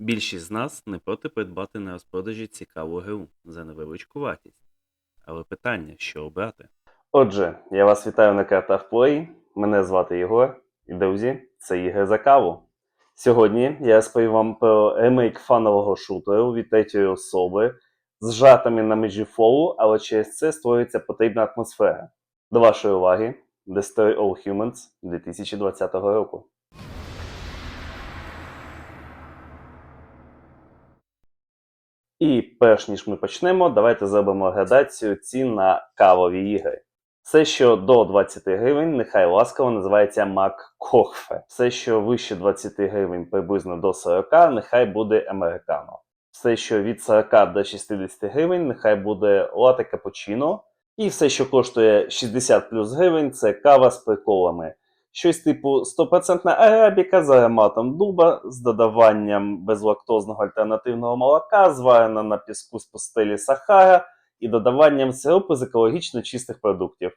Більшість з нас не проти придбати на розпродажі цікаву гру за невеличку вартість. Але питання, що обрати? Отже, я вас вітаю на картах Play. Мене звати Єгор, і друзі, це ігри за каву. Сьогодні я розповім вам про ремейк фанового шутеру від третьої особи з жартами на межі фолу, але через це створюється потрібна атмосфера. До вашої уваги Destroy All Humans 2020 року. І перш ніж ми почнемо, давайте зробимо градацію цін на кавові ігри. Все, що до 20 гривень, нехай ласково називається Мак Кохфе. Все, що вище 20 гривень, приблизно до 40, нехай буде американо. Все, що від 40 до 60 гривень, нехай буде лате капучино. І все, що коштує 60 плюс гривень, це кава з приколами. Щось типу 100% арабіка з ароматом дуба, з додаванням безлактозного альтернативного молока, зварена на піску з пустелі Сахара і додаванням сиропу з екологічно чистих продуктів.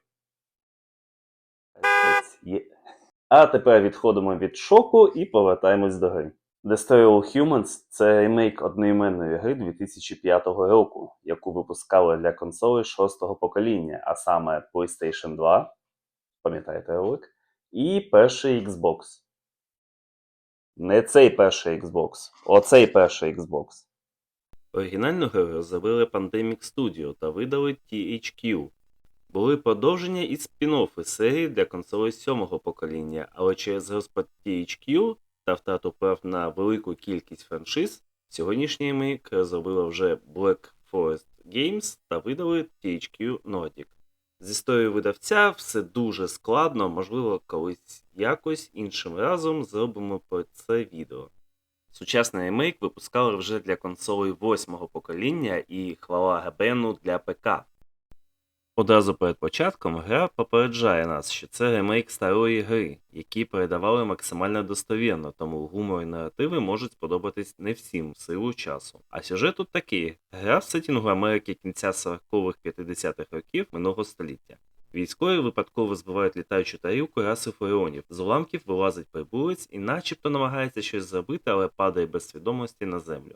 А тепер відходимо від шоку і повертаємось до гри. Destroy Humans це ремейк одноіменної гри 2005 року, яку випускали для консолей шостого покоління, а саме PlayStation 2, пам'ятаєте ролик, і перший Xbox. Не цей перший Xbox, оцей перший Xbox. Оригінальну гру розробили Pandemic Studio та видали THQ. Були продовження і спін-оффи серії для консолей сьомого покоління, але через розпад THQ та втрату прав на велику кількість франшиз, сьогоднішній ремейк розробила вже Black Forest Games та видали THQ Nordic. З історією видавця все дуже складно, можливо, колись якось іншим разом зробимо про це відео. Сучасний ремейк випускали вже для консолей восьмого покоління і хвала Габену для ПК. Одразу перед початком гра попереджає нас, що це ремейк старої гри, які передавали максимально достовірно, тому гумор і наративи можуть сподобатись не всім в силу часу. А сюжет тут такий: гра в сетінгу Америки кінця 40-х 50-х років минулого століття. Військові випадково збивають літаючу тарілку раси фараонів. З уламків вилазить прибулець і начебто намагається щось зробити, але падає без свідомості на землю.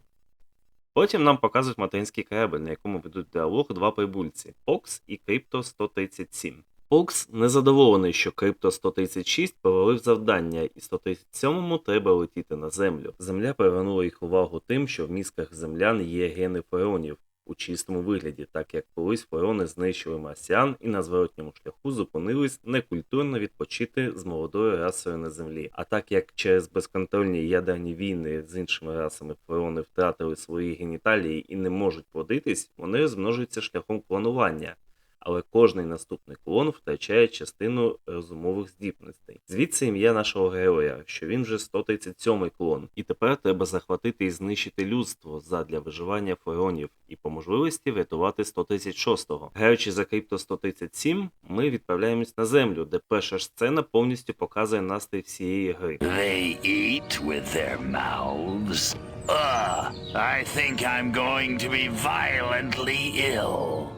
Потім нам показують материнський кабель, на якому ведуть діалог два прибульці Окс і Крипто 137. Окс незадоволений, що Крипто 136 провалив завдання, і 137-му треба летіти на землю. Земля привернула їх увагу тим, що в мізках землян є гени фараонів у чистому вигляді, так як колись фараони знищили марсіан і на зворотньому шляху зупинились некультурно відпочити з молодою расою на землі. А так як через безконтрольні ядерні війни з іншими расами фараони втратили свої геніталії і не можуть плодитись, вони розмножуються шляхом клонування. Але кожний наступний клон втрачає частину розумових здібностей. Звідси ім'я нашого героя, що він вже 137-й клон, і тепер треба захватити і знищити людство задля виживання фаронів і по можливості врятувати 136-го. Граючи за крипто 137, ми відправляємось на землю, де перша сцена повністю показує настрій всієї гри. They eat with their mouths. Ugh, I think I'm going to be violently ill.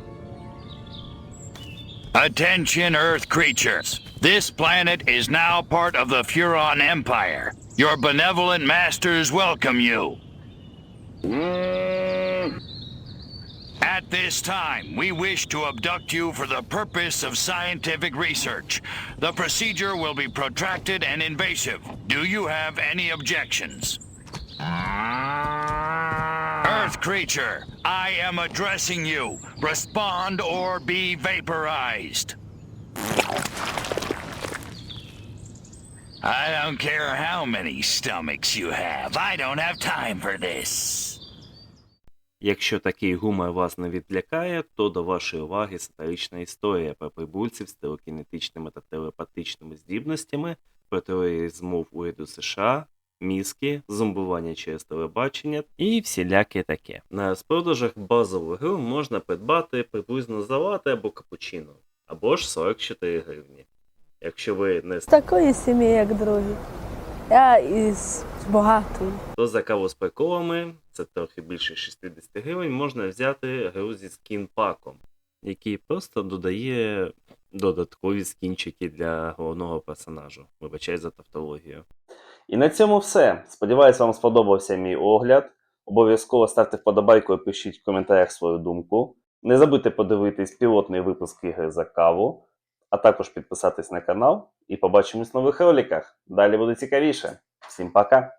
Attention, Earth creatures. This planet is now part of the Furon Empire. Your benevolent masters welcome you. At this time, we wish to abduct you for the purpose of scientific research. The procedure will be protracted and invasive. Do you have any objections? Earth creature, I am addressing you. Respond or be vaporized. I don't care how many stomachs you have. I don't have time for this. Якщо такий гумор вас не відлякає, то до вашої уваги сатирична історія про прибульців з телекінетичними та телепатичними здібностями, про теорії змов уряду США, мізки, зомбування через телебачення і всіляке таке. На розпродажах базову гру можна придбати приблизно за лати або капучино, або ж 44 гривні. Якщо ви не З такої сім'ї, як другі. Я із багатої. то за каву з приколами, це трохи більше 60 гривень, можна взяти гру зі скін-паком, який просто додає додаткові скінчики для головного персонажу. Вибачай за тавтологію. І на цьому все. Сподіваюсь, вам сподобався мій огляд. Обов'язково ставте вподобайку і пишіть в коментарях свою думку. Не забудьте подивитись пілотний випуск ігри за каву, а також підписатись на канал. І побачимось в нових роликах. Далі буде цікавіше. Всім пока!